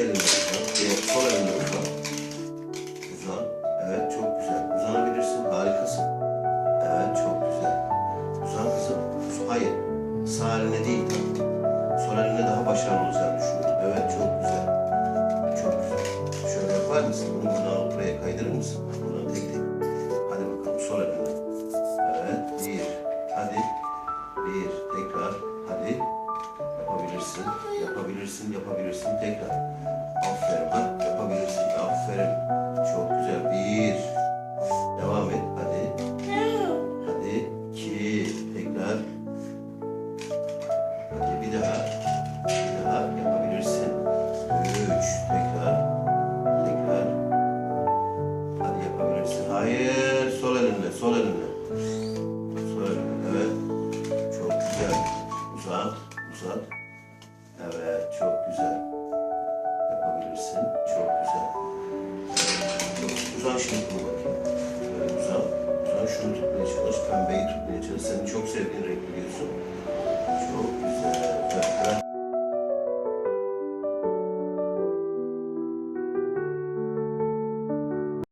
elimle uzan. Diğer sol elimle uzan. Uzan. Evet çok güzel. Uzanabilirsin. Harikasın. Evet çok güzel. Uzan kızım. Hayır. Sağ eline değil. Sol eline daha başarılı olacağını düşünüyorum. Evet çok güzel. Çok güzel. Şöyle yapar mısın? Bunu bana alıp buraya kaydırır mısın? Buna tek tek. Hadi bakalım sol eline. Evet. Bir. Hadi. Bir. Tek. Yapabilirsin. Yapabilirsin. Yapabilirsin. Tekrar. Aferin. Bak yapabilirsin. Aferin. Çok güzel. Bir. Devam et. Hadi. Hadi. İki. Tekrar. Hadi bir daha. Bir daha yapabilirsin. Üç. Tekrar. Tekrar. Hadi yapabilirsin. Hayır. Sol elinle. Sol elinle. Sol elinle. Evet. Çok güzel. Uzat. Uzat. Evet. Çok güzel. Yapabilirsin. Çok güzel. Çok şimdi bunu bakayım. Böyle uzan. Uzan şunu tutmaya çalış. Pembeyi tutmaya çalış. Senin çok sevdiğin renk biliyorsun.